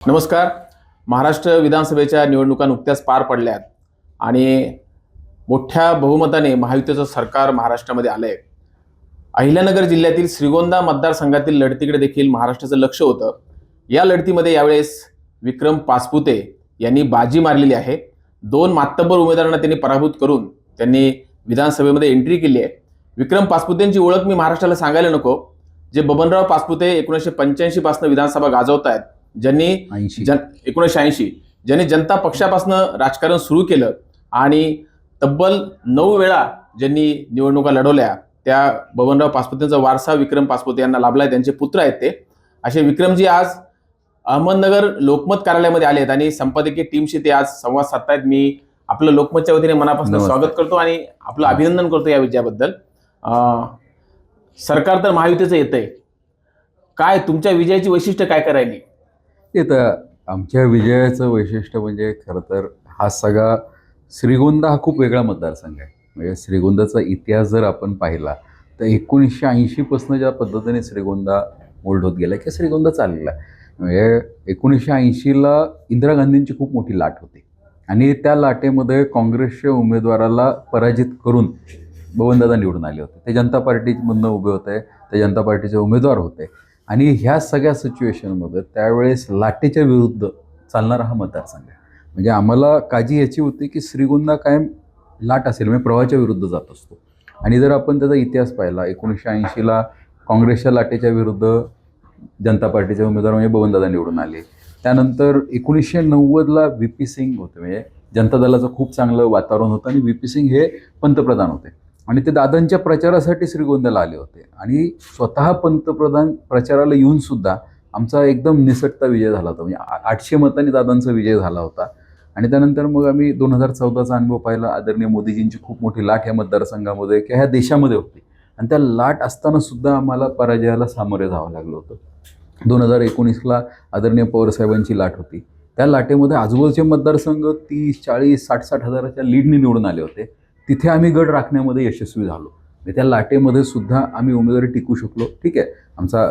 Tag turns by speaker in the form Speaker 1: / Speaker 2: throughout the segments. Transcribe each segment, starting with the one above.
Speaker 1: नमस्कार. महाराष्ट्र विधानसभेच्या निवडणुका नुकत्याच पार पडल्यात आणि मोठ्या बहुमताने महायुतीचं सरकार महाराष्ट्रामध्ये आलंय. अहिल्यानगर जिल्ह्यातील श्रीगोंदा मतदारसंघातील लढतीकडे देखील महाराष्ट्राचं लक्ष होतं. या लढतीमध्ये यावेळेस विक्रम पासपुते यांनी बाजी मारलेली आहे. दोन मातब्बर उमेदवारांना त्यांनी पराभूत करून त्यांनी विधानसभेमध्ये एंट्री केली आहे. विक्रम पासपुतेंची ओळख मी महाराष्ट्राला सांगायला नको. जे बबनराव पासपुते एकोणीसशे पंच्याऐंशी पासून विधानसभा गाजवत आहेत ज्यांनी जन एकोणीसशे ऐंशी. ज्यांनी जनता पक्षापासून राजकारण सुरू केलं आणि तब्बल नऊ वेळा ज्यांनी निवडणुका लढवल्या त्या बबनराव पासपुतेंचा वारसा विक्रम पासपुते यांना लाभलाय त्यांचे पुत्र आहेत ते. असे विक्रमजी आज अहमदनगर लोकमत कार्यालयामध्ये आले आहेत आणि संपादकीय टीमशी ते आज संवाद साधतायत. मी आपलं लोकमतच्या वतीने मनापासून. स्वागत करतो आणि आपलं अभिनंदन करतो या विजयाबद्दल. सरकार तर महायुतीचं येतंय. काय तुमच्या विजयाची वैशिष्ट्य काय करायली
Speaker 2: ते तर आमच्या विजयाचं वैशिष्ट्य म्हणजे खरं तर हा सगळा श्रीगोंदा हा खूप वेगळा मतदारसंघ आहे. म्हणजे श्रीगोंदाचा इतिहास जर आपण पाहिला तर एकोणीसशे ऐंशीपासून ज्या पद्धतीने श्रीगोंदा मोल्ड होत गेला की श्रीगोंदा चाललेला आहे. म्हणजे एकोणीसशे ऐंशीला इंदिरा गांधींची खूप मोठी लाट होती. आणि त्या लाटेमध्ये काँग्रेसच्या उमेदवाराला पराजित करून बवनदादा निवडून आले होते. ते जनता पार्टीमधनं उभे होते ते जनता पार्टीचे उमेदवार होते. आणि ह्या सगळ्या सिच्युएशनमध्ये त्यावेळेस लाटेच्या विरुद्ध चालणारा हा मतदारसंघ आहे. म्हणजे आम्हाला काळजी याची होती की श्रीगोंदा कायम लाट असेल म्हणजे प्रवाहाच्या विरुद्ध जात असतो. आणि जर आपण त्याचा इतिहास पाहिला एकोणीसशे ऐंशीला काँग्रेसच्या लाटेच्या विरुद्ध जनता पार्टीचे उमेदवार म्हणजे बबनदादा निवडून आले. त्यानंतर एकोणीसशे नव्वदला व्ही पी सिंग होते म्हणजे जनता दलाचं खूप चांगलं वातावरण होतं आणि व्ही पी सिंग हे पंतप्रधान होते. आणि ते दादांच्या प्रचारासाठी श्रीगोंद्याला आले होते. आणि स्वतः पंतप्रधान प्रचाराला येऊन सुद्धा आमचा एकदम निसटता विजय झाला होता. म्हणजे आठशे मतांनी दादांचा विजय झाला होता. आणि त्यानंतर मग आम्ही दोन हजार चौदाचा अनुभव पाहिला. आदरणीय मोदीजींची खूप मोठी लाट या मतदारसंघामध्ये किंवा ह्या देशामध्ये होती. आणि त्या लाट असताना सुद्धा आम्हाला पराजयाला सामोरे जावं लागलं होतं. दोन हजार एकोणीसला आदरणीय पवारसाहेबांची लाट होती. त्या लाटेमध्ये आजूबाजूचे मतदारसंघ तीस चाळीस साठ साठ हजाराच्या लीडने निवडून आले होते. तिथे आम्ही गड राखण्यामध्ये यशस्वी झालो. त्या लाटेमध्ये सुद्धा आम्ही उमेदवारी टिकू शकलो. ठीक आहे? आमचा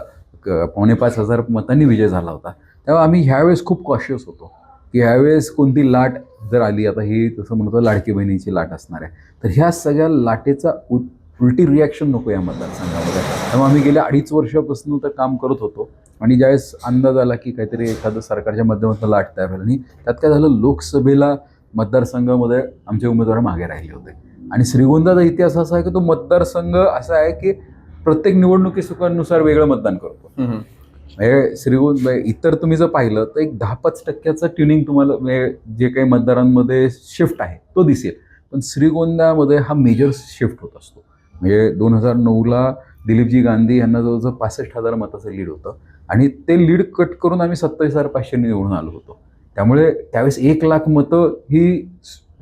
Speaker 2: क- पावणे पाच हजार मतांनी विजय झाला होता. तेव्हा आम्ही ह्यावेळेस खूप कॉशियस होतो. की ह्यावेळेस कोणती लाट जर आली आता ही तसं म्हणतो लाडकी बहिणीची लाट असणार आहे. तर ह्या सगळ्या लाटेचा उ उलटी रिॲक्शन नको या मतदारसंघामध्ये. त्यामुळे आम्ही गेल्या अडीच वर्षापासून तर काम करत होतो. आणि ज्यावेळेस अंदाज आला की काहीतरी एखादं सरकारच्या माध्यमातून लाट तयार झाली आणि त्यात काय झालं? लोकसभेला मतदारसंघामध्ये आमचे उमेदवार मागे राहिले होते. आणि श्रीगोंदाचा इतिहास असा आहे की तो मतदारसंघ असा आहे की प्रत्येक निवडणुकीनुसार वेगळं मतदान करतो. म्हणजे श्रीगोंद इतर तुम्ही जर पाहिलं तर एक दहा पाच टक्क्याचं ट्युनिंग तुम्हाला म्हणजे जे काही मतदारांमध्ये शिफ्ट आहे तो दिसेल. पण श्रीगोंद्यामध्ये हा मेजर शिफ्ट होत असतो. म्हणजे दोन हजार नऊला दिलीपजी गांधी यांना जवळजवळ पासष्ट हजार मताचं लीड होतं. आणि ते लीड कट करून आम्ही सत्तावीस हजार पाचशे निवडून आलो होतो. त्यामुळे त्यावेळेस एक लाख मतं ही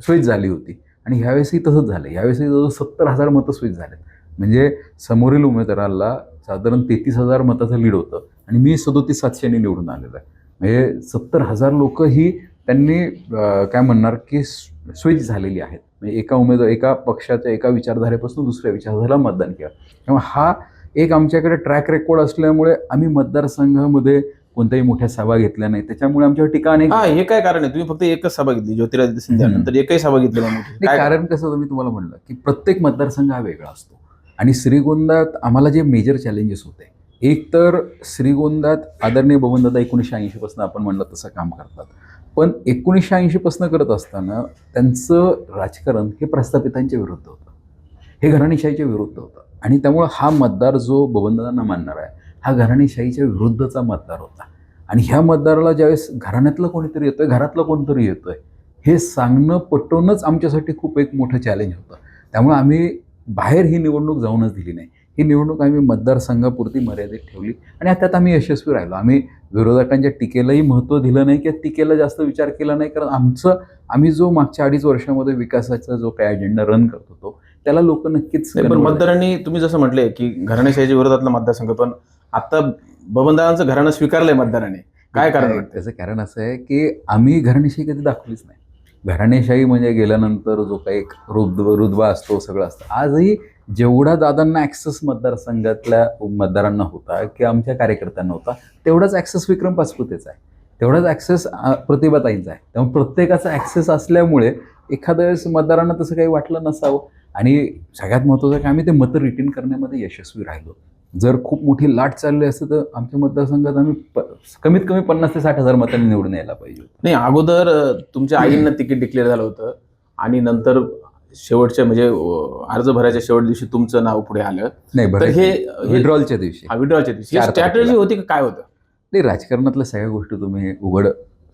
Speaker 2: स्विच झाली होती. आणि ह्यावेळेसही तसंच झालं ह्यावेळेसही जवळ सत्तर हजार मतं स्विच झालेत. म्हणजे समोरील उमेदवाराला साधारण तेहतीस हजार मताचं लीड होतं आणि मी सदोतीस सातशेने निवडून आलेलं आहे. म्हणजे सत्तर हजार लोक ही त्यांनी काय म्हणणार की स्विच झालेली आहेत. म्हणजे एका उमेदवार एका पक्षाच्या एका विचारधारेपासून दुसऱ्या विचारधारेला मतदान केलं. त्यामुळे हा एक आमच्याकडे ट्रॅक रेकॉर्ड असल्यामुळे आम्ही मतदारसंघामध्ये कोणत्याही मोठ्या सभा घेतल्या नाही. त्याच्यामुळे आमच्यावर टीका अनेक
Speaker 1: हा हे काय कारण आहे? तुम्ही फक्त एकच सभा घेतली ज्योतिरादित्य सिंधिया
Speaker 2: हम्म.
Speaker 1: नंतर एकही सभा घेतली नाही
Speaker 2: कारण कसं होतं मी तुम्हाला म्हणलं की प्रत्येक मतदारसंघ हा वेगळा असतो. आणि श्रीगोंदात आम्हाला जे मेजर चॅलेंजेस होते एक तर श्रीगोंदात आदरणीय बबनदादा एकोणीसशे ऐंशीपासून आपण म्हणलं तसं काम करतात. पण एकोणीसशे ऐंशीपासून करत असताना त्यांचं राजकारण हे प्रस्थापितांच्या विरुद्ध होतं. हे घराणेशाहीच्या विरुद्ध होतं. आणि त्यामुळं हा मतदार जो बबनदादांना मानणार आहे हा घराणेशाहीच्या विरुद्धचा मतदार होता. आणि ह्या मतदाराला ज्यावेळेस घराण्यातलं कोणीतरी येतोय घरातलं कोणतरी येतोय हे सांगणं पटवणंच आमच्यासाठी खूप एक मोठं चॅलेंज होतं. त्यामुळे आम्ही बाहेर ही निवडणूक जाऊनच दिली नाही. ही निवडणूक आम्ही मतदारसंघापुरती मर्यादित ठेवली आणि त्यात आम्ही यशस्वी राहिलो. आम्ही विरोधकांच्या टीकेलाही महत्त्व दिलं नाही किंवा टीकेला जास्त विचार केला नाही कारण आमचं आम्ही जो मागच्या अडीच वर्षामध्ये विकासाचा जो काही अजेंडा रन करत होतो त्याला लोक नक्कीच
Speaker 1: पण मतदारांनी तुम्ही जसं म्हटले की घराणेशाहीच्या विरोधातला मतदारसंघ पण आता बबनदारांचं घराणं स्वीकारलंय मतदारांनी काय कारण?
Speaker 2: त्याचं कारण असं आहे की आम्ही घराणेशाही कधी दाखवलीच नाही. घराणेशाही म्हणजे गेल्यानंतर जो काही एक रुद्व रुद्वा असतो सगळं असतं. आजही जेवढा दादांना ॲक्सेस मतदारसंघातल्या मतदारांना होता की आमच्या कार्यकर्त्यांना होता तेवढाच ॲक्सेस विक्रम पाचपुतेचा आहे. तेवढाच ॲक्सेस प्रतिभाताईंचा आहे. त्यामुळे प्रत्येकाचा ॲक्सेस असल्यामुळे एखाद्या वेळेस मतदारांना तसं काही वाटलं नसावं. आणि सगळ्यात महत्त्वाचं की आम्ही ते मतं रिटीन करण्यामध्ये यशस्वी राहिलो. जर खूप मोठी लाट चालली असतं तर आमच्या मतदारसंघात आम्ही प कमीत कमी पन्नास ते साठ हजार मतांनी निवडून यायला पाहिजे.
Speaker 1: नाही अगोदर तुमच्या आईंना तिकीट डिक्लेअर झालं होतं आणि नंतर शेवटच्या म्हणजे अर्ज भरायच्या शेवट दिवशी तुमचं नाव पुढे आलं.
Speaker 2: नाही बरं
Speaker 1: हे
Speaker 2: विड्रॉलच्या दिवशी.
Speaker 1: विड्रॉलच्या दिवशी.
Speaker 2: तारखेला.
Speaker 1: होती का? काय होतं?
Speaker 2: नाही राजकारणातल्या सगळ्या गोष्टी तुम्ही उघड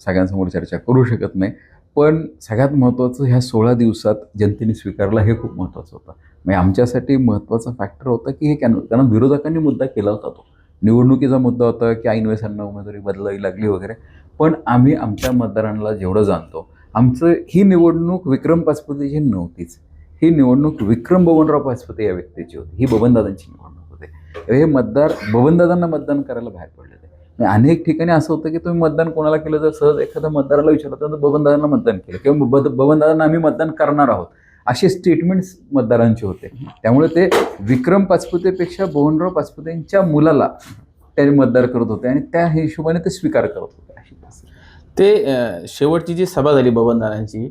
Speaker 2: सगळ्यांसमोर चर्चा करू शकत नाही. पण सगळ्यात महत्त्वाचं ह्या सोळा दिवसात जनतेने स्वीकारला हे खूप महत्त्वाचं होतं. म्हणजे आमच्यासाठी महत्त्वाचा फॅक्टर होता की हे कॅन कारण विरोधकांनी मुद्दा केला होता तो. निवडणुकीचा मुद्दा होता की ऐनवेसांना उमेदवारी बदलावी लागली वगैरे. पण आम्ही आमच्या मतदारांना जेवढं जाणतो आमचं ही निवडणूक विक्रम पाचपुतेची नव्हतीच. ही निवडणूक विक्रम बबनराव पाचपुते या व्यक्तीची होती. ही बबनदादांची निवडणूक होते. हे मतदार बबनदादांना मतदान करायला बाहेर पडले अनेक ठिकाणी असं होतं की तुम्ही मतदान कोणाला केलं? तर सहज एखाद्या मतदाराला विचारलं तर बबनदादांना मतदान केलं किंवा बब बबनदादांना आम्ही मतदान करणार आहोत. असे स्टेटमेंट्स मतदारांचे होते. त्यामुळे ते विक्रम पाचपुतेपेक्षा बोहनराव पाचपुतेंच्या मुलाला ते मतदार करत होते आणि त्या हिशोबाने ते स्वीकार करत होते. अशी
Speaker 1: ते शेवटची जी सभा झाली बबनदारांची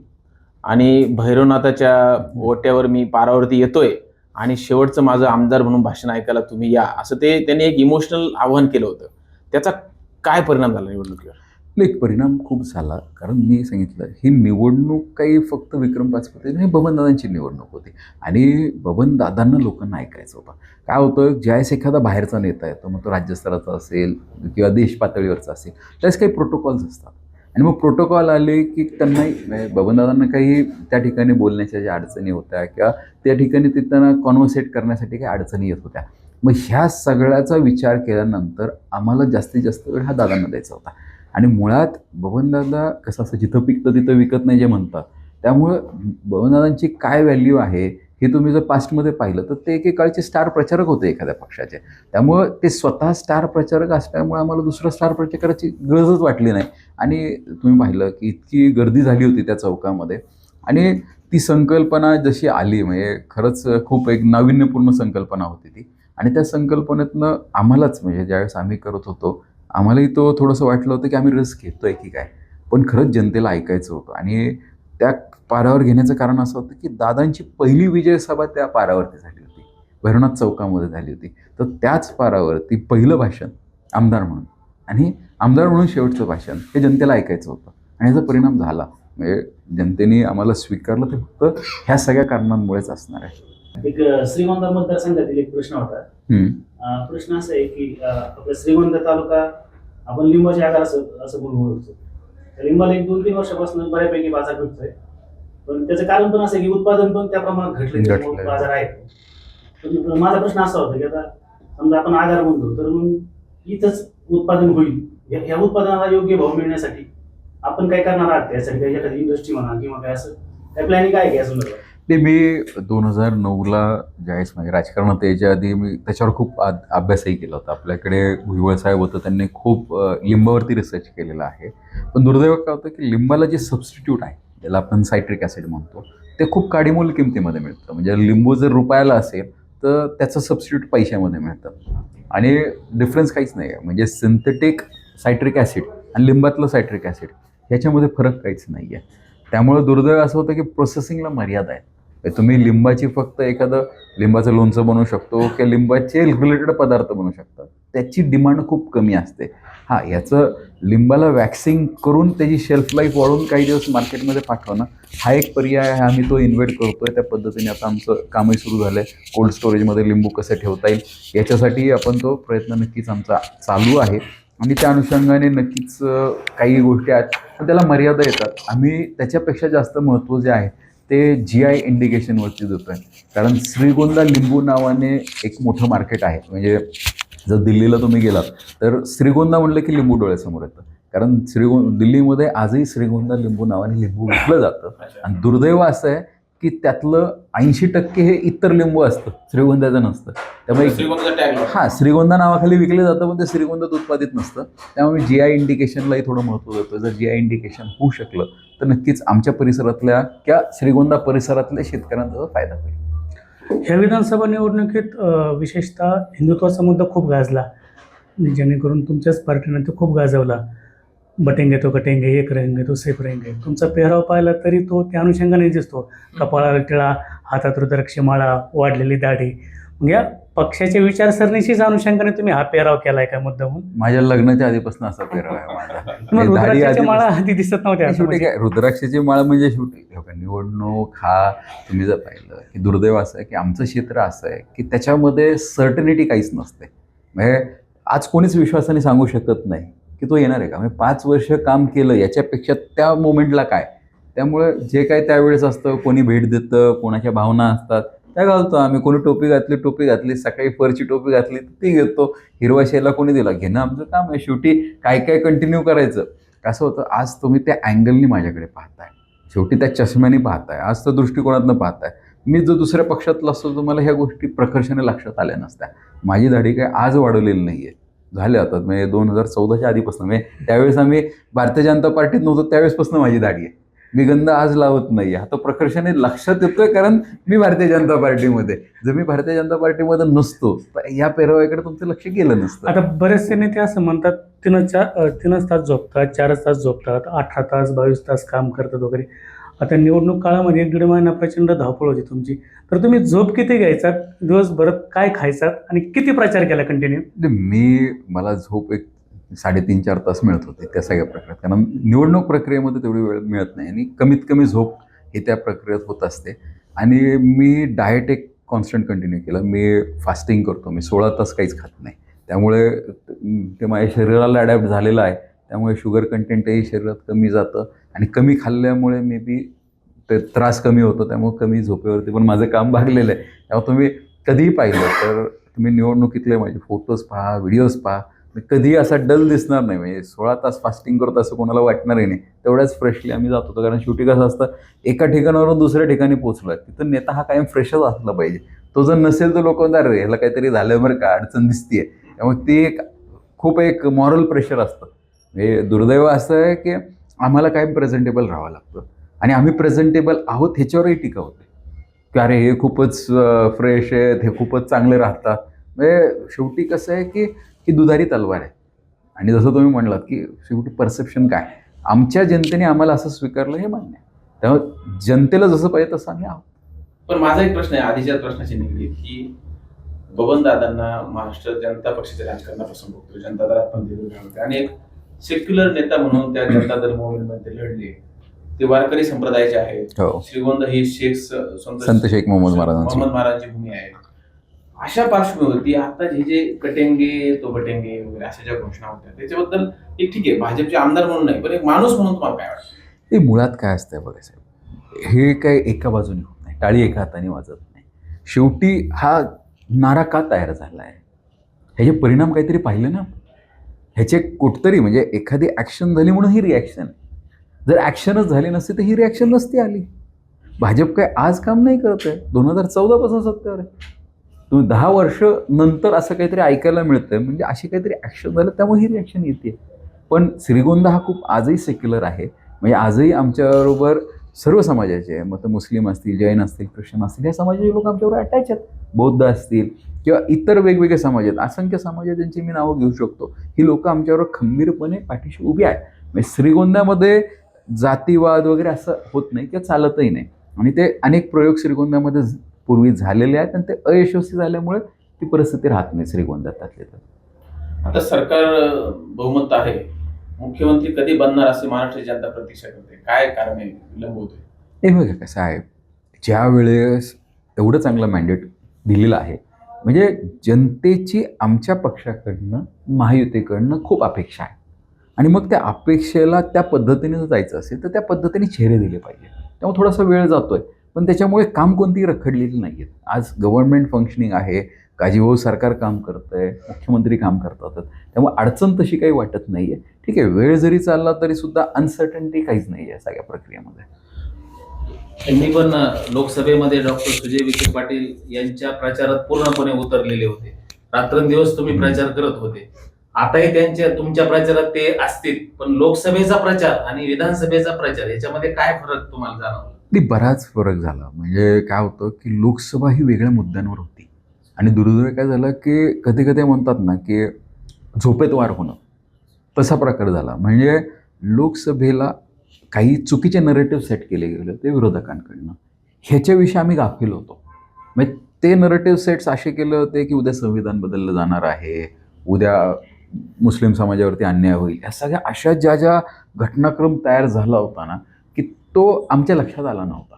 Speaker 1: आणि भैरवनाथाच्या ओट्यावर मी पारावरती येतोय आणि शेवटचं माझं आमदार म्हणून भाषण ऐकायला तुम्ही या. असं ते त्यांनी एक इमोशनल आव्हान केलं होतं. त्याचा काय परिणाम झाला निवडणुकीवर?
Speaker 2: एक परिणाम खूप झाला. कारण मी सांगितलं ही निवडणूक काही फक्त विक्रम पाचपुते हे बबनदादांची निवडणूक होती. आणि बबनदादांना लोकांना ऐकायचं होतं. काय होतं ज्यावेळेस एखादा बाहेरचा नेता येतो मग तो राज्यस्तराचा असेल किंवा देश पातळीवरचा असेल त्यावेळेस काही प्रोटोकॉल्स असतात. आणि मग प्रोटोकॉल आले की त्यांनाही म्हणजे बबनदादांना काही त्या ठिकाणी बोलण्याच्या ज्या अडचणी होत्या किंवा त्या ठिकाणी ते त्यांना कॉन्व्हर्सेट करण्यासाठी काही अडचणी येत होत्या. मग ह्या सगळ्याचा विचार केल्यानंतर आम्हाला जास्तीत जास्त वेळ हा दादांना द्यायचा होता. आणि मुळात बबनदादा कसं असं जिथं पिकतं तिथं विकत नाही जे म्हणतात. त्यामुळं बबनदादांची काय व्हॅल्यू आहे हे तुम्ही जर पास्टमध्ये पाहिलं तर ते एकेकाळचे स्टार प्रचारक होते एखाद्या पक्षाचे. त्यामुळं ते स्वतः स्टार प्रचारक असल्यामुळे आम्हाला दुसरं स्टार प्रचाराची गरजच वाटली नाही. आणि तुम्ही पाहिलं की इतकी गर्दी झाली होती त्या चौकामध्ये. आणि ती संकल्पना जशी आली म्हणजे खरंच खूप एक नाविन्यपूर्ण संकल्पना होती ती. आणि त्या संकल्पनेतनं आम्हालाच म्हणजे ज्यावेळेस आम्ही करत होतो आम्हालाही तो थोडंसं वाटलं होतं की आम्ही रस घेतोय की काय. पण खरंच जनतेला ऐकायचं होतं. आणि त्या पारावर घेण्याचं कारण असं होतं की दादांची पहिली विजय सभा त्या पारावरती झाली होती. भैरवनाथ चौकामध्ये झाली होती. तर त्याच पारावरती पहिलं भाषण आमदार म्हणून. आणि आमदार म्हणून शेवटचं भाषण हे जनतेला ऐकायचं होतं. आणि याचा परिणाम झाला. म्हणजे जनतेने आम्हाला स्वीकारलं ते फक्त ह्या सगळ्या कारणांमुळेच असणार आहे.
Speaker 3: एक श्रीगोंदा मतदारसंघातील एक प्रश्न होता. प्रश्न असा आहे की आपला श्रीगोंदा तालुका आपण लिंबाचे आगार असं असं म्हणून ओळखतो. लिंबाला एक दोन तीन वर्षापासून बऱ्यापैकी बाजार भेटतोय. पण त्याचं कारण पण असं आहे की उत्पादन पण त्या प्रमाणात घटले. बाजार आहे. पण माझा प्रश्न असा होता की आता समजा आपण आगार म्हणतो तर मग इथंच उत्पादन होईल. या- या उत्पादनाला योग्य भाव मिळण्यासाठी आपण काय करणार आहात? त्यासाठी काही एखादी इंडस्ट्री म्हणा किंवा काय असं काय प्लॅनिंग आहे का या संदर्भात?
Speaker 2: ते मी दोन हजार नऊला ज्यावेळेस म्हणजे राजकारणात यायच्या आधी मी त्याच्यावर खूप अभ्यासही केला होता. आपल्याकडे भुईवळ साहेब होतं त्यांनी खूप लिंबावरती रिसर्च केलेला आहे. पण दुर्दैव काय होतं की लिंबाला जे सबस्टिट्यूट आहे ज्याला आपण सायट्रिक ॲसिड म्हणतो ते खूप काडीमोल किमतीमध्ये मिळतं. म्हणजे लिंबू जर रुपयाला असेल तर त्याचं सबस्टिट्यूट पैशामध्ये मिळतं. आणि डिफरन्स काहीच नाही आहे म्हणजे सिंथेटिक सायट्रिक ॲसिड आणि लिंबातलं सायट्रिक ॲसिड ह्याच्यामध्ये फरक काहीच नाही आहे त्यामुळे दुर्दैव असं होतं की प्रोसेसिंगला मर्यादा आहे तुम्ही लिंबाची फक्त एखादं लिंबाचं लोणचं बनवू शकतो किंवा लिंबाचे रिलेटेड पदार्थ बनवू शकता. त्याची डिमांड खूप कमी असते. हां याचं लिंबाला वॅक्सिंग करून त्याची शेल्फ लाईफ वाढवून काही दिवस मार्केटमध्ये पाठवणं हा एक पर्याय आहे आम्ही तो इन्व्हेट आहे त्या पद्धतीने आता आमचं कामही सुरू झालं आहे कोल्ड स्टोरेजमध्ये लिंबू कसं ठेवता येईल याच्यासाठी आपण तो प्रयत्न नक्कीच आमचा चालू आहे. आणि त्या अनुषंगाने नक्कीच काही गोष्टी आहेत पण त्याला मर्यादा येतात. आम्ही त्याच्यापेक्षा जास्त महत्त्व जे आहे ते जी आय इंडिकेशनवरती देतो आहे कारण श्रीगोंदा लिंबू नावाने एक मोठं मार्केट आहे. म्हणजे जर दिल्लीला तुम्ही गेलात तर श्रीगोंदा म्हणलं की लिंबू डोळ्यासमोर येतं. कारण श्रीगो दिल्लीमध्ये आजही श्रीगोंदा लिंबू नावाने लिंबू विकलं जातं. आणि दुर्दैव असं आहे की त्यातलं ऐंशी टक्के हे इतर लिंबू असतं. श्रीगोंद्याचं नसतं. त्यामुळे हां श्रीगोंदा नावाखाली विकलं जातं पण ते श्रीगोंदात उत्पादित नसतं. त्यामुळे जी आय इंडिकेशनलाही थोडं महत्त्व देतो जर जी आय इंडिकेशन होऊ शकलं तर नक्कीच आमच्या परिसरातल्या किंवा श्रीगोंदा परिसरातल्या शेतकऱ्यांचा फायदा होईल.
Speaker 4: ह्या विधानसभा निवडणुकीत विशेषतः हिंदुत्वाचा मुद्दा खूप गाजला. जेणेकरून तुमच्याच पार्टीनं तो खूप गाजवला. बटेंगे तो कटेंगे एक रहेंगे तो सेफ रहेंगे. तुमचा पेहराव पाहिला तरी तो त्या अनुषंगाने दिसतो. कपाळाला टिळा हातात रुद्राक्षमाळा वाढलेली दाढी. या पक्षाच्या विचारसरणीशीच अनुषंगाने तुम्ही हा पेहराव केलाय का मुद्दा म्हणून
Speaker 2: माझ्या लग्नाच्या आधीपासून असा पेराव आहे माझा. आधीपासून-
Speaker 4: माळा आधी दिसत नव्हत्या
Speaker 2: शेवटी
Speaker 4: म्हणजे.
Speaker 2: काय रुद्राक्षाची माळ म्हणजे शेवटी निवडणूक हा तुम्ही जर पाहिलं की दुर्दैव असं आहे की आमचं क्षेत्र असं आहे की त्याच्यामध्ये सर्टनिटी काहीच नसते. म्हणजे आज कोणीच विश्वासाने सांगू शकत नाही की तो येणार आहे का. म्हणजे पाच वर्ष काम केलं याच्यापेक्षा त्या मोमेंटला काय? त्यामुळे जे काय त्यावेळेस असतं कोणी भेट देतं कोणाच्या भावना असतात त्या घालतो आम्ही? कोणी टोपी घातली टोपी घातली सकाळी फरची टोपी घातली तर ती घेतो. हिरवा शेला कोणी दिला? घेणं आमचं काम आहे. शेवटी काय काय कंटिन्यू करायचं? कसं होतं. आज तुम्ही त्या अँगलनी माझ्याकडे पाहताय. शेवटी त्या चष्म्याने पाहताय. आज तर दृष्टिकोनातनं पाहताय. मी जो दुसऱ्या पक्षातला असतो तुम्हाला मला ह्या गोष्टी प्रकर्षाने लक्षात आल्या नसत्या. माझी दाढी काय आज वाढवलेली नाही आहे झाले आता म्हणजे दोन हजार चौदाच्या आधीपासून. म्हणजे त्यावेळेस आम्ही भारतीय जनता पार्टीत नव्हतो त्यावेळेसपासून माझी दाढी आहे. मी गंध आज लावत नाही आता प्रकर्षाने लक्षात येतोय कारण मी भारतीय जनता पार्टीमध्ये. जर मी भारतीय जनता पार्टीमध्ये नसतो तर या पेरवाईकडे तुमचं लक्ष गेलं नसतं.
Speaker 4: आता बरेचसे नेते असं म्हणतात तीनच चार तीनच तास झोपतात चारच तास झोपतात अठरा तास बावीस तास काम करतात वगैरे. आता निवडणूक काळामध्ये एक दीड महिना प्रचंड धावपळ होती तुमची. तर तुम्ही झोप किती घ्यायचात दिवसभरात काय खायचात आणि किती प्रचार केला कंटिन्यू
Speaker 2: मी मला झोप एक साडेतीन चार तास मिळत होते त्या सगळ्या प्रक्रियेत. कारण निवडणूक प्रक्रियेमध्ये तेवढी वेळ मिळत नाही आणि कमीत कमी झोप हे त्या प्रक्रियेत होत असते. आणि मी डाएट एक कॉन्स्टंट कंटिन्यू केलं. मी फास्टिंग करतो. मी सोळा तास काहीच खात नाही. त्यामुळे ते माझ्या शरीराला अडॅप्ट झालेलं आहे. त्यामुळे शुगर कंटेंटही शरीरात कमी जातं. आणि कमी खाल्ल्यामुळे मे बी ते त्रास कमी होतो. त्यामुळे कमी झोपेवरती पण माझं काम भागलेलं आहे. त्यामुळे तुम्ही कधीही पाहिलं तर तुम्ही निवडणुकीतले माझे फोटोज पहा व्हिडिओज पहा. कधी कधीही असा डल दिसणार नाही. म्हणजे सोळा तास फास्टिंग करतो असं कोणाला वाटणारही नाही. तेवढ्याच फ्रेशली आम्ही जात होतो. कारण शेवटी कसं असतं एका ठिकाणावरून दुसऱ्या ठिकाणी पोचलं तिथं नेता हा कायम फ्रेशच असला पाहिजे. तो जर नसेल तर लोक म्हणतात रे ह्याला काहीतरी झालं बरं का? अडचण दिसतीये. त्यामुळे ते एक खूप एक मॉरल प्रेशर असतं. म्हणजे दुर्दैव असं आहे की आम्हाला कायम प्रेझेंटेबल राहावं लागतं. आणि आम्ही प्रेझेंटेबल आहोत ह्याच्यावरही टीका होते. की अरे हे खूपच फ्रेश आहेत हे खूपच चांगले राहतात. म्हणजे शेवटी कसं आहे की ही दुधारी तलवार आहे. आणि जसं तुम्ही म्हणलात की शेवटी परसेप्शन काय? आमच्या जनतेने आम्हाला असं स्वीकारलं हे मान्य आहे. त्यामुळे जनतेला जसं पाहिजे तसं आम्ही आहोत.
Speaker 1: पण माझा एक प्रश्न आहे आधीच्या प्रश्नाची निगडीत की बबन दादांना महाराष्ट्र जनता पक्षाच्या राजकारणापासून बघतो जनता दलात पण होते आणि एक सेक्युलर नेता म्हणून त्या जनता दल movement मध्ये ते लढले. ते वारकरी संप्रदायाचे आहेत.
Speaker 2: हो.
Speaker 1: श्रीगोंद ही शेख संत
Speaker 2: शेख मोहम्मद महाराजांची
Speaker 1: भूमी आहे. अशा पार्श्वभूमीवरती आता जे जे कटेंगे तो बटेंगे वगैरे अशा ज्या घोषणा होत्या त्याच्याबद्दल एक ठीक आहे भाजपचे आमदार म्हणून नाही पण एक माणूस म्हणून तुम्हाला काय वाटतं?
Speaker 2: हे मुळात काय असतं बघा साहेब? हे काय एका बाजूने होत नाही टाळी एका हाताने वाजत नाही. शेवटी हा नारा का तयार झाला आहे ह्याचे परिणाम काहीतरी पाहिले ना? ह्याचे कुठतरी म्हणजे एखादी ॲक्शन झाली म्हणून ही रिॲक्शन जर ॲक्शनच झाली नसती तर ही रिॲक्शन नसती आली. भाजप काय आज काम नाही करत आहे दोन हजार चौदापासून सत्तेवर आहे. तुम्ही दहा वर्ष नंतर असं काहीतरी ऐकायला मिळतं म्हणजे अशी काहीतरी ॲक्शन झालं त्यामुळे ही रिॲक्शन येते. पण श्रीगोंदा हा खूप आजही सेक्युलर आहे. म्हणजे आजही आमच्याबरोबर सर्व समाजाचे मग तर मुस्लिम असतील जैन असतील ख्रिश्चन असतील या समाजाचे लोक आमच्याबरोबर अटॅच आहेत. बौद्ध असतील किंवा इतर वेगवेगळे समाज आहेत. असंख्य समाज आहेत ज्यांची मी नावं घेऊ शकतो. ही लोकं आमच्याबरोबर खंबीरपणे पाठीशी उभी आहे म्हणजे श्रीगोंद्यामध्ये जातीवाद वगैरे असं होत नाही किंवा चालतही नाही. आणि ते अनेक प्रयोग श्रीगोंद्यामध्ये पूर्वी झालेले आहेत आणि ते अयशस्वी झाल्यामुळे ती परिस्थिती राहत नाही श्रीगोंद्यात तर.
Speaker 1: आता सरकार बहुमत आहे. मुख्यमंत्री कधी बनणार असे महाराष्ट्र जनता प्रतीक्षा करते? काय कारण आहे? विलंब होतोय.
Speaker 2: हे बघा कसं आहे ज्या वेळेस एवढं चांगलं मॅन्डेट दिलेलं आहे म्हणजे जनतेची आमच्या पक्षाकडनं महायुतीकडनं खूप अपेक्षा आहे. आणि मग त्या अपेक्षेला त्या पद्धतीने जर जायचं असेल तर त्या पद्धतीने चेहरे दिले पाहिजे. त्यामुळे थोडासा वेळ जातोय. पण त्याच्यामुळे काम कोणतीही रखडलेली नाही आहेत आज गव्हर्नमेंट फंक्शनिंग आहे काजीभाऊ सरकार काम करतं आहे मुख्यमंत्री काम करतात. त्यामुळे अडचण तशी काही वाटत नाही आहे ठीक आहे वेळ जरी चालला तरी सुद्धा अनसर्टन्टी काहीच नाही आहे सगळ्या प्रक्रियेमध्ये.
Speaker 1: त्यांनी पण लोकसभेमध्ये डॉक्टर सुजय विखे पाटील यांच्या प्रचारात पूर्णपणे उतरलेले होते. रात्रंदिवस तुम्ही प्रचार करत होते. आताही त्यांच्या तुमच्या प्रचारात ते असतील पण लोकसभेचा प्रचार आणि विधानसभेचा प्रचार याच्यामध्ये काय फरक तुम्हाला जाणवला?
Speaker 2: नाही बराच फरक झाला. म्हणजे काय होतं की लोकसभा ही वेगळ्या मुद्द्यांवर होती. आणि दुर्दैव काय झालं की कधी कधी म्हणतात ना की झोपेत वार होणं. तसा प्रकार झाला. म्हणजे लोकसभेला काही चुकीचे नरेटिव्ह सेट केले गेले होते विरोधकांकडनं. ह्याच्याविषयी आम्ही गाफील होतो. म्हणजे ते नरेटिव्ह सेट्स असे केले होते की उद्या संविधान बदललं जाणार आहे. उद्या मुस्लिम समाजावरती अन्याय होईल. या सगळ्या अशा ज्या ज्या घटनाक्रम तयार झाला होता ना तो आमच्या लक्षात आला नव्हता.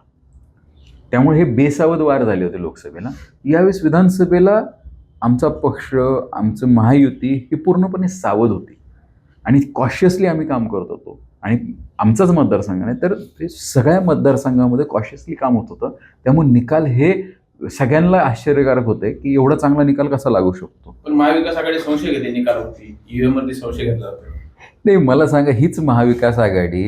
Speaker 2: त्यामुळे हे बेसावध वार झाले होते लोकसभेला. यावेळेस विधानसभेला आमचा पक्ष आमचं महायुती ही पूर्णपणे सावध होती. आणि कॉशियसली आम्ही काम करत होतो. आणि आमचाच मतदारसंघ नाही तर ते सगळ्या मतदारसंघामध्ये कॉशियसली काम होत होतं. त्यामुळे निकाल हे सगळ्यांना आश्चर्यकारक होते की एवढा चांगला निकाल कसा लागू शकतो?
Speaker 1: पण महाविकास आघाडी संशय घेते ईव्हीएम वरती संशय घेतला
Speaker 2: नाही मला सांगा हीच महाविकास आघाडी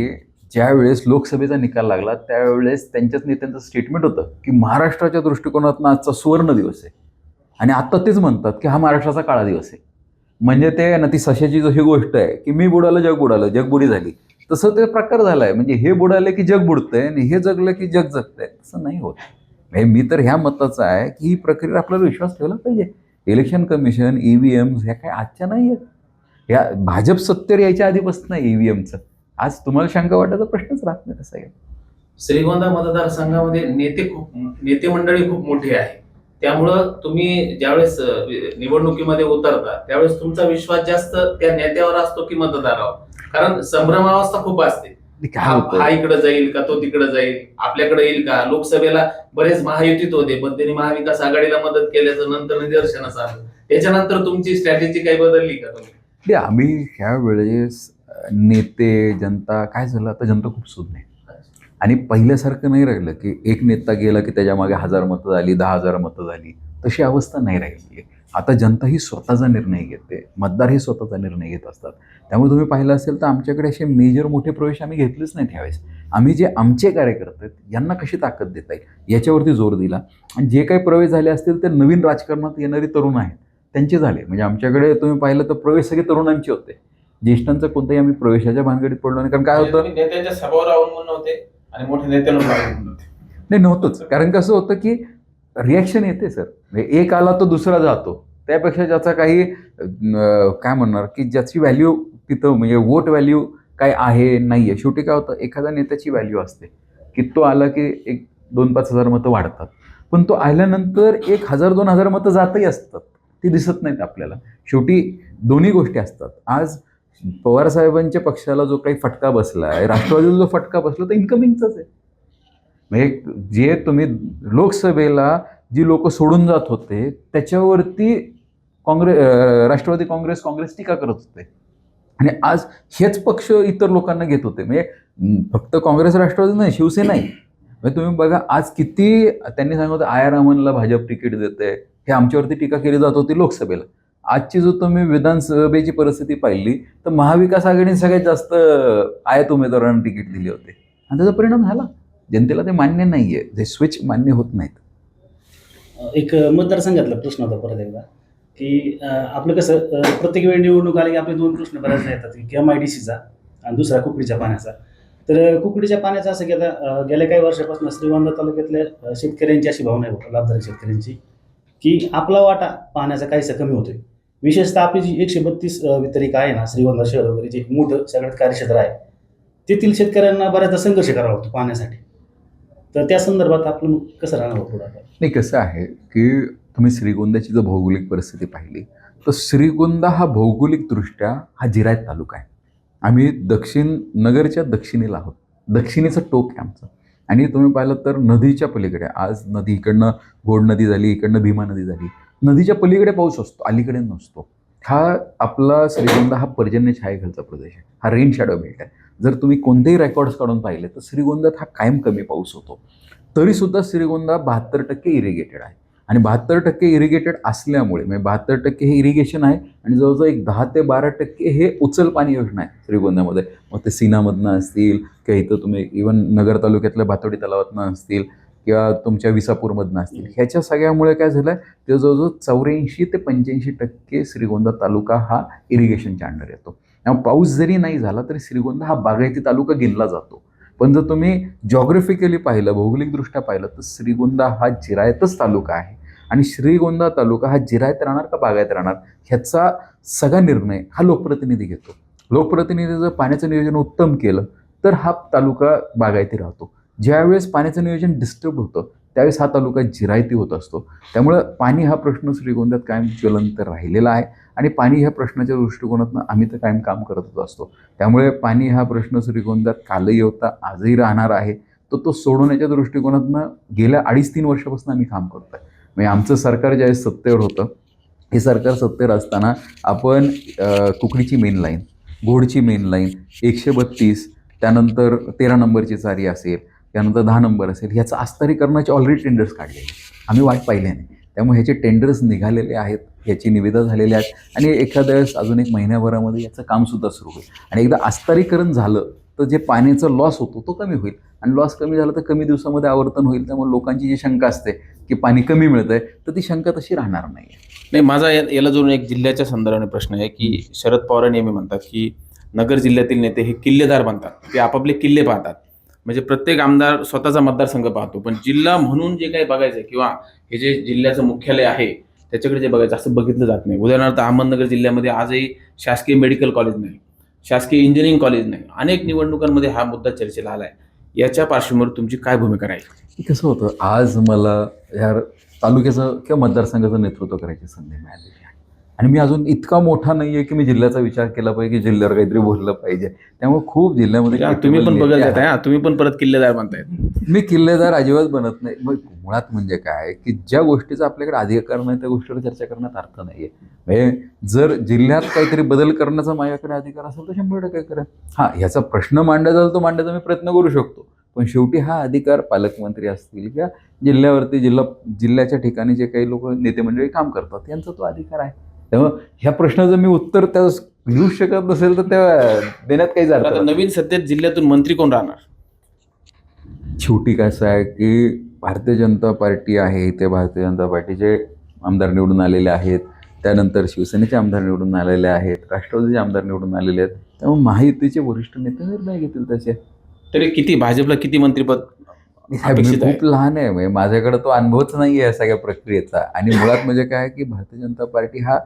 Speaker 2: ज्यावेळेस लोकसभेचा निकाल लागला त्यावेळेस त्यांच्याच नेत्यांचं स्टेटमेंट होतं की महाराष्ट्राच्या दृष्टिकोनातून आजचा सुवर्ण दिवस आहे. आणि आता तेच म्हणतात की हा महाराष्ट्राचा काळा दिवस आहे. म्हणजे ते ना ती सशाची जशी गोष्ट आहे की मी बुडालं जग बुडालं जग बुडी झाली. तसं ते प्रकार झाला आहे म्हणजे हे बुडाले की जग बुडतंय आणि हे जगलं की जग जगतंय. तसं नाही होत. म्हणजे मी तर ह्या मताचा आहे की ही प्रक्रिया आपल्याला विश्वास ठेवला पाहिजे. Election commission E V Ms ह्या काय आजच्या नाही आहेत या भाजप सत्तेवर यायच्या आधीपासून आहे ई व्ही एमचं आज तुम्हाला शंका वाटायचा प्रश्नच राहत नाही तसा
Speaker 1: श्रीगोंदा मतदारसंघामध्ये नेते खूप नेते मंडळी खूप मोठी आहे. त्यामुळं तुम्ही ज्यावेळेस निवडणुकीमध्ये उतरता त्यावेळेस तुमचा विश्वास जास्त त्या नेत्यावर असतो की मतदारावर? कारण संभ्रमावस्था खूप असते. हा इकडे जाईल का तो तिकडे जाईल? आपल्याकडे येईल का? लोकसभेला बरेच महायुतीत होते पण त्यांनी महाविकास आघाडीला मदत केल्याचं नंतर निदर्शनास आलं. त्याच्यानंतर तुमची स्ट्रॅटेजी काही बदलली का तुम्ही?
Speaker 2: आम्ही ह्या वेळेस नेते जनता काय झालं? आता जनता खूप सुज्ञ आहे. आणि पहिल्यासारखं नाही राहिलं की एक नेता गेला की त्याच्यामागे हजार मतं झाली दहा हजार मतं झाली. तशी अवस्था नाही राहिली. आहे आता जनता ही स्वतःचा निर्णय घेते. मतदार हे स्वतःचा निर्णय घेत असतात. त्यामुळे तुम्ही पाहिलं असेल तर आमच्याकडे असे मेजर मोठे प्रवेश आम्ही घेतलेच नाहीत ह्यावेळेस. आम्ही जे आमचे कार्यकर्ते आहेत यांना कशी ताकद देता येईल? याच्यावरती जोर दिला. आणि जे काही प्रवेश झाले असतील ते नवीन राजकारणात येणारी तरुण आहेत. त्यांचे झाले. म्हणजे आमच्याकडे तुम्ही पाहिलं तर प्रवेश सगळे तरुणांचे होते. ज्येष्ठांचा कोणताही आम्ही प्रवेशाच्या भानगडीत पडलो नाही. कारण काय होतं?
Speaker 1: तुम्ही नेत्यांच्या अवलंबून नव्हते आणि मोठ्या नेत्यांवर अवलंबून नव्हते
Speaker 2: नाही नव्हतंच. कारण कसं होतं की रिॲक्शन येते सर म्हणजे एक आला तो दुसरा जातो. त्यापेक्षा ज्याचा काही काय म्हणणार की ज्याची व्हॅल्यू तिथं म्हणजे वोट व्हॅल्यू काय आहे नाही आहे शेवटी काय होतं एखाद्या नेत्याची व्हॅल्यू असते. की तो आला की एक दोन पाच हजार मतं वाढतात. पण तो आल्यानंतर एक हजार दोन हजार मतं जातही असतात. ती दिसत नाहीत आपल्याला. शेवटी दोन्ही गोष्टी असतात. आज पवारसाहेबांच्या पक्षाला जो काही फटका बसला आहे राष्ट्रवादीला जो फटका बसला तो इन्कमिंगचाच आहे. म्हणजे जे तुम्ही लोकसभेला जी लोक सोडून जात होते त्याच्यावरती काँग्रेस राष्ट्रवादी काँग्रेस काँग्रेस टीका करत होते. आणि आज हेच पक्ष इतर लोकांना घेत होते. म्हणजे फक्त काँग्रेस राष्ट्रवादी नाही शिवसेनाही म्हणजे तुम्ही बघा आज किती त्यांनी सांगितलं आय आर रामनला भाजप तिकीट देते हे आमच्यावरती टीका केली जात होती लोकसभेला. आजची जो तुम्ही विधानसभेची परिस्थिती पाहिली तर महाविकास आघाडीने सगळ्यात जास्त आयात उमेदवारांना तिकीट दिली होते. आणि त्याचा परिणाम झाला. जनतेला ते मान्य नाही आहे ते स्विच मान्य होत नाहीत.
Speaker 3: एक मतदारसंघातला प्रश्न होता परत एकदा की आपलं कसं प्रत्येक वेळी निवडणूक आली की आपले दोन प्रश्न बऱ्याचदा येतात की एम आय डी सीचा आणि दुसरा कुकडीच्या पाण्याचा. तर कुकडीच्या पाण्याचा असं की आता गेल्या काही वर्षापासून श्रीगोंदा तालुक्यातल्या शेतकऱ्यांची अशी भावना आहे बघा, शेतकऱ्यांची की आपला वाटा पाण्याचा काहीसा कमी होतोय. विशेषतः आपली जी एकशे बत्तीस वितरिका आहे ना श्रीगोंदा शहर वगैरे जे मोठं सगळ्यात कार्यक्षेत्र आहे तेथील शेतकऱ्यांना बऱ्याचदा संघर्ष करावा लागतो पाण्यासाठी तर त्या संदर्भात आपण कसं राहणार पुढे
Speaker 2: नाही कसं आहे की तुम्ही श्रीगोंद्याची जर भौगोलिक परिस्थिती पाहिली तर श्रीगोंदा हा भौगोलिकदृष्ट्या हा जिरायत तालुका आहे. आम्ही दक्षिण नगरच्या दक्षिणेला आहोत. दक्षिणेचं टोक आहे आमचं. आणि तुम्ही पाहिलं तर नदीच्या पलीकडे आज नदी इकडनं गोड नदी झाली इकडनं भीमा नदी झाली. नदीच्या पलीकडे पाऊस असतो अलीकडे नसतो. हा आपला श्रीगोंदा हा पर्जन्य छायेखालचा प्रदेश आहे. हा रेन शॅडो बेल्ट आहे. जर तुम्ही कोणतेही रेकॉर्ड्स काढून पाहिले तर श्रीगोंद्यात हा कायम कमी पाऊस होतो. तरीसुद्धा श्रीगोंदा बहात्तर टक्के इरिगेटेड आहे. आणि बहात्तर टक्के इरिगेटेड असल्यामुळे म्हणजे बहात्तर टक्के हे इरिगेशन आहे आणि जवळजवळ एक दहा ते बारा टक्के हे उचल पाणी योजना आहे श्रीगोंद्यामध्ये. मग ते सीनामधनं असतील किंवा इथं तुम्ही इवन नगर तालुक्यातल्या भातोडी तलावातनं असतील किंवा तुमच्या विसापूरमधनं असतील. ह्याच्या सगळ्यामुळे काय झालं आहे ते जवळजवळ चौऱ्याऐंशी ते पंच्याऐंशी टक्के श्रीगोंदा तालुका हा इरिगेशनच्या अंडर येतो. त्यामुळे पाऊस जरी नाही झाला तरी श्रीगोंदा हा बागायती तालुका गिनला जातो. पण जर तुम्ही जॉग्रफिकली पाहिलं भौगोलिकदृष्ट्या पाहिलं तर श्रीगोंदा हा जिरायतच तालुका आहे. आणि श्रीगोंदा तालुका हा जिरायत राहणार का बागायत राहणार? ह्याचा सगळा निर्णय हा लोकप्रतिनिधी घेतो. लोकप्रतिनिधीचं पाण्याचं नियोजन उत्तम केलं तर हा तालुका बागायती राहतो. ज्यावेळेस पाण्याचं नियोजन डिस्टर्ब होतं त्यावेळेस हा तालुका जिरायती होत असतो. त्यामुळं पाणी हा प्रश्न श्रीगोंद्यात कायम ज्वलंत राहिलेला आहे आणि पाणी ह्या प्रश्नाच्या दृष्टिकोनातून आम्ही तर कायम काम करतच असतो. त्यामुळे पाणी हा प्रश्न श्रीगोंद्यात कालही होता आजही राहणार आहे. तर तो सोडवण्याच्या दृष्टिकोनातनं गेल्या अडीच तीन वर्षापासून आम्ही काम करतो आहे. म्हणजे आमचं सरकार ज्यावेळेस सत्तेवर होतं हे सरकार सत्तेवर असताना आपण कुकडीची मेन लाईन घोडची मेन लाईन एकशे बत्तीस त्यानंतर तेरा नंबरची चारी असेल त्यानंतर दहा नंबर असेल. ह्याचं आस्तरीकरणाचे ऑलरेडी टेंडर्स काढलेले आम्ही वाट पाहिले नाही. त्यामुळे ह्याचे टेंडर्स निघालेले आहेत. ह्याची निविदा झालेली आहेत. आणि एखाद्या वेळेस अजून एक महिन्याभरामध्ये याचं कामसुद्धा सुरू होईल. आणि एकदा आस्तरीकरण झालं तर जे पाण्याचा लॉस होतो तो कमी होईल. आणि लॉस कमी झाला तर कमी दिवसामध्ये आवर्तन होईल. त्यामुळे लोकांची जी शंका असते की पाणी कमी मिळतं आहे तर ती शंका तशी राहणार नाही
Speaker 1: नाही माझा या- याला जोडून एक जिल्ह्याच्या संदर्भाने प्रश्न आहे की शरद पवार नेहमी म्हणतात की नगर जिल्ह्यातील नेते हे किल्लेदार बनतात. ते आपापले किल्ले पाहतात. म्हणजे प्रत्येक आमदार स्वतःचा मतदारसंघ पाहतो. पण जिल्हा म्हणून जे काही बघायचं किंवा हे जे जिल्ह्याचं मुख्यालय आहे त्याच्याकडे जे बघायचं असं बघितलं जात नाही. उदाहरणार्थ अहमदनगर जिल्ह्यामध्ये आजही शासकीय मेडिकल कॉलेज नाही शासकीय इंजिनिअरिंग कॉलेज नाही. अनेक निवडणुकांमध्ये हा मुद्दा चर्चेला आला आहे याच्या पार्श्वभूमीवर तुमची काय भूमिका राहील?
Speaker 2: की कसं होतं? आज मला ह्या तालुक्याचं किंवा मतदारसंघाचं नेतृत्व करायची संधी मिळाली आणि मी अजून इतका मोठा नाही आहे की मी जिल्ह्याचा विचार केला पाहिजे की जिल्ह्यावर काहीतरी बोललं पाहिजे. त्यामुळे खूप जिल्ह्यामध्ये
Speaker 1: तुम्ही पण बघत तुम्ही पण परत किल्लेदार बनतायत
Speaker 2: मी किल्लेदार अजिबात बनत नाही. मग मुळात म्हणजे काय? की ज्या गोष्टीचा आपल्याकडे अधिकार नाही त्या गोष्टीवर चर्चा करण्यात अर्थ नाहीये. म्हणजे जर जिल्ह्यात काहीतरी बदल करण्याचा माझ्याकडे अधिकार असेल तर शंभर टक्के करेन. हा ह्याचा प्रश्न जाईल तो मांडायचा मी प्रयत्न करू शकतो. पण शेवटी हा अधिकार पालकमंत्री असतील किंवा जिल्ह्यावरती जिल्हा जिल्ह्याच्या ठिकाणी जे काही लोक नेते मंडळी काम करतात यांचा तो अधिकार आहे. त्यामुळे ह्या प्रश्नाचं मी उत्तर त्या लिहू शकत नसेल तर त्या देण्यात काही
Speaker 1: आता
Speaker 2: नाही.
Speaker 1: नवीन सत्तेत जिल्ह्यातून मंत्री कोण राहणार?
Speaker 2: शेवटी कसं आहे की भारतीय जनता पार्टी आहे ते भारतीय जनता पार्टीचे आमदार निवडून आलेले आहेत. त्यानंतर शिवसेनेचे आमदार निवडून आलेले आहेत राष्ट्रवादीचे आमदार निवडून आलेले आहेत. त्यामुळे महायुतीचे वरिष्ठ नेते निर्णय घेतील तसे.
Speaker 1: तरी किती भाजपला किती मंत्रीपद
Speaker 2: मी. खूप लहान आहे म्हणजे माझ्याकडे तो अनुभवच नाही आहे सगळ्या प्रक्रियेचा. आणि मुळात म्हणजे काय की भारतीय जनता पार्टी हा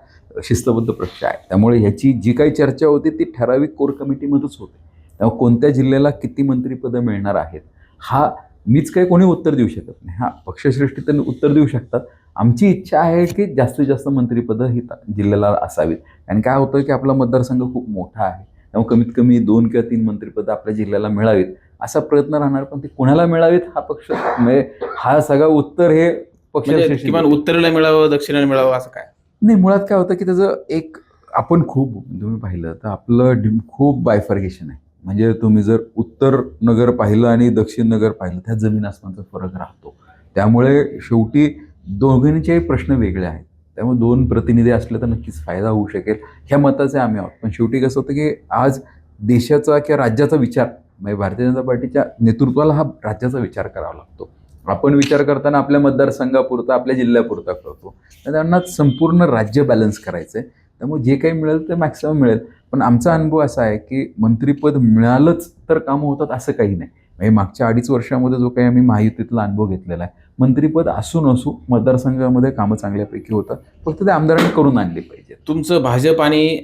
Speaker 2: शिस्तबद्ध पक्ष आहे. त्यामुळे ह्याची जी काही चर्चा होती ती ठराविक कोर कमिटीमध्येच होते. त्यामुळे कोणत्या जिल्ह्याला किती मंत्रिपदं मिळणार आहेत हा मीच काही कोणी उत्तर देऊ शकत नाही. हा पक्षश्रेष्ठी त्यांनी उत्तर देऊ शकतात. आमची इच्छा आहे की जास्तीत जास्त मंत्रिपदं ही जिल्ह्याला असावीत. आणि काय होतं की आपला मतदारसंघ खूप मोठा आहे. त्यामुळे कमीत कमी दोन किंवा तीन मंत्रिपदं आपल्या जिल्ह्याला मिळावीत. असा प्रयत्न राहणार पण ते कोणाला मिळावीत हा पक्ष? म्हणजे हा सगळं उत्तर हे
Speaker 1: म्हणजे
Speaker 2: पक्षश्रेष्ठी
Speaker 1: किमान उत्तरेला मिळावं दक्षिणेला मिळावं असं काय?
Speaker 2: नाही मुळात काय होतं की त्याचं एक आपण खूप तुम्ही पाहिलं तर आपलं डिम खूप बायफर्गेशन आहे. म्हणजे तुम्ही जर उत्तर नगर पाहिलं आणि दक्षिण नगर पाहिलं त्या जमीन आसमानचा फरक राहतो. त्यामुळे शेवटी दोघांचेही प्रश्न वेगळे आहेत. त्यामुळे दोन प्रतिनिधी असले तर नक्कीच फायदा होऊ शकेल. ह्या मताचे आम्ही आहोत. पण शेवटी कसं होतं की आज देशाचा किंवा राज्याचा विचार म्हणजे भारतीय जनता पार्टीच्या नेतृत्वाला हा राज्याचा विचार करावा लागतो. आपण विचार करताना आपल्या मतदारसंघापुरता आपल्या जिल्ह्यापुरता करतो. त्यांना संपूर्ण राज्य बॅलन्स करायचं आहे त्यामुळे जे काही मिळेल ते मॅक्सिमम मिळेल. पण आमचा अनुभव असा आहे की मंत्रिपद मिळालंच तर कामं होतात असं काही नाही. म्हणजे मागच्या अडीच वर्षामध्ये जो काही आम्ही महायुतीतला अनुभव घेतलेला आहे मंत्रिपद असू नसू मतदारसंघामध्ये कामं चांगल्यापैकी होतात. फक्त ते आमदारांनी करून आणली पाहिजे
Speaker 1: तुमचं भाजप आणि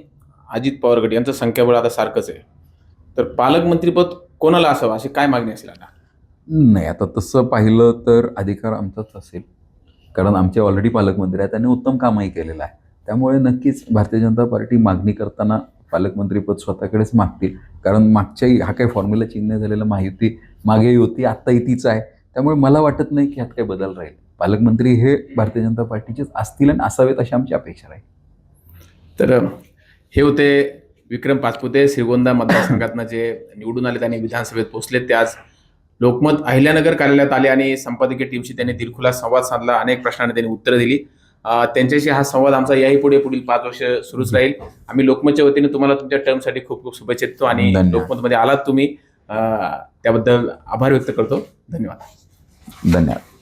Speaker 1: अजित पवार गट यांचं संख्याबळ आता सारखंच आहे. तर पालकमंत्रीपद कोणाला असावं? अशी काय मागणी असेल आता?
Speaker 2: नाही आता तसं पाहिलं तर अधिकार आमचाच असेल. कारण आमचे ऑलरेडी पालकमंत्री आहेत त्यांनी उत्तम कामही केलेलं आहे. त्यामुळे नक्कीच भारतीय जनता पार्टी मागणी करताना पालकमंत्रीपद स्वतःकडेच मागतील. कारण मागच्याही हा काही फॉर्म्युला चेंज नाही झालेला माहिती मागेही होती आत्ताही तीच आहे. त्यामुळे मला वाटत नाही की ह्यात काही बदल राहील. पालकमंत्री हे भारतीय जनता पार्टीचेच असतील आणि असावेत अशी आमची अपेक्षा राहील.
Speaker 1: तर हे होते विक्रम पाचपुते श्रीगोंदा मतदारसंघातनं जे निवडून आले त्यांनी विधानसभेत पोहोचले ते आज लोकमत अहिल्यानगर कार्यालयात आले आणि संपादकीय टीमशी त्यांनी दिलखुलास संवाद साधला. अनेक प्रश्नांना त्यांनी उत्तरं दिली. त्यांच्याशी हा संवाद आमचा याही पुढे पुढील पाच वर्ष सुरूच राहील. आम्ही लोकमतच्या वतीने तुम्हाला तुमच्या टर्मसाठी खूप खूप शुभेच्छा देतो आणि. लोकमतमध्ये आलात तुम्ही. त्याबद्दल आभार व्यक्त करतो. धन्यवाद.
Speaker 2: धन्यवाद.